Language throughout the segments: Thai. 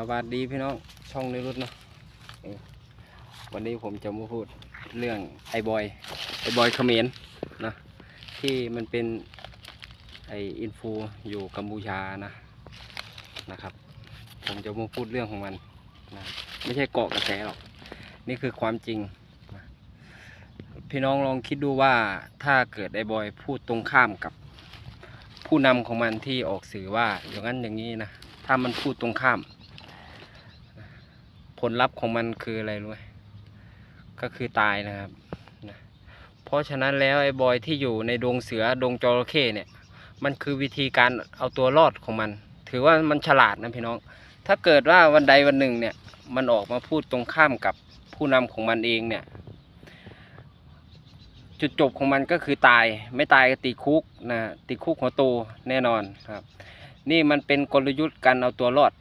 สวัสดีพี่น้องช่องในรุดเนาะวันนี้ผมจะมาพูดเรื่องไอ้บอยไอ้บอยเขมรนะที่มันเป็นไออินฟูอยู่กัมพูชานะนะครับ ผมจะมาพูดเรื่องของมันนะไม่ใช่เกาะกระแสหรอกนี่คือความจริง พี่น้องลองคิดดูว่าถ้าเกิดไอ้บอยพูดตรงข้ามกับผู้นำของมันที่ออกสื่อว่าอย่างนั้นอย่างนี้นะถ้ามันพูดตรงข้าม ผลลัพธ์ของมันคืออะไรรู้ไหมก็คือตายนะครับนะเพราะฉะนั้นแล้วไอ้บอยที่อยู่ในดงเสือดงจระเข้เนี่ย มันคือวิธีการเอาตัวรอดของมัน ถือว่ามันฉลาดนะพี่น้อง ถ้าเกิดว่าวันใดวันหนึ่งเนี่ย มันออกมาพูดตรงข้ามกับผู้นำของมันเองเนี่ย จุดจบของมันก็คือตาย ไม่ตายก็ติคุกนะติคุกหัวโตแน่นอนครับ นี่มันเป็นกลยุทธ์การเอาตัวรอด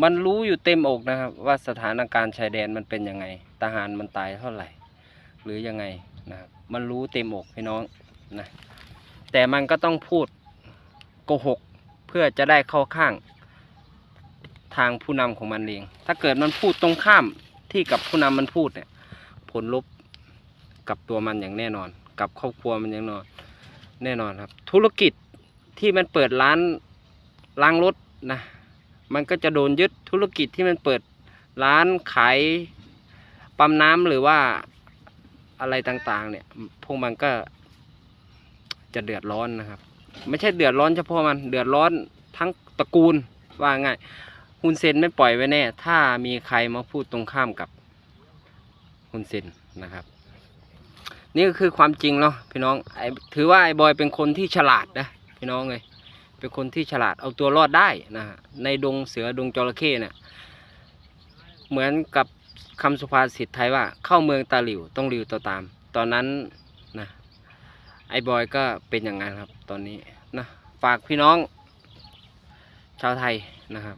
มันรู้อยู่เต็มอกนะครับ ว่าสถานการณ์ชายแดนมันเป็นยังไงทหารมันตายเท่าไหร่ หรือยังไงนะครับมันรู้เต็มอกพี่น้องนะแต่มันก็ต้องพูดโกหกเพื่อจะได้เข้าข้างทางผู้นำของมันเอง ถ้าเกิดมันพูดตรงข้ามที่กับผู้นำมันพูดเนี่ย ผลลบกับตัวมันอย่างแน่นอน กับครอบครัวมันอย่างแน่นอน แน่นอนครับ ธุรกิจที่มันเปิดร้านล้างรถนะ มันก็จะโดนยึดธุรกิจที่มันเปิดร้านขายปั๊มน้ำหรือว่าอะไรต่างๆ เนี่ยพวกมันก็จะเดือดร้อนนะครับ ไม่ใช่เดือดร้อนเฉพาะมันเดือดร้อนทั้งตระกูลว่าง่ายฮุนเซนไม่ปล่อยไว้แน่ ถ้ามีใครมาพูดตรงข้ามกับฮุนเซนนะครับ นี่ก็คือความจริงเนาะพี่น้องไอถือว่าไอ้บอยเป็นคนที่ฉลาดนะพี่น้องเลย เป็นคนที่ฉลาดเอาตัวรอดได้นะฮะในดงเสือดงจระเข้เนี่ยเหมือนกับคำสุภาษิตไทยว่า เข้าเมืองตาหลิวต้องหลิวตัวตาม ตอนนั้นนะไอ้บอยก็เป็นอย่างนั้นครับตอนนี้นะฝากพี่น้อง ชาวไทยนะครับ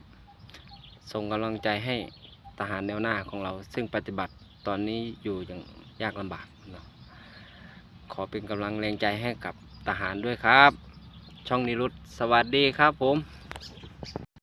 ส่งกำลังใจให้ทหารแนวหน้าของเรา ซึ่งปฏิบัติตอนนี้อยู่อย่างยากลำบากนะขอเป็นกำลังแรงใจให้กับทหารด้วยครับ ช่องนิรุตสวัสดีครับผม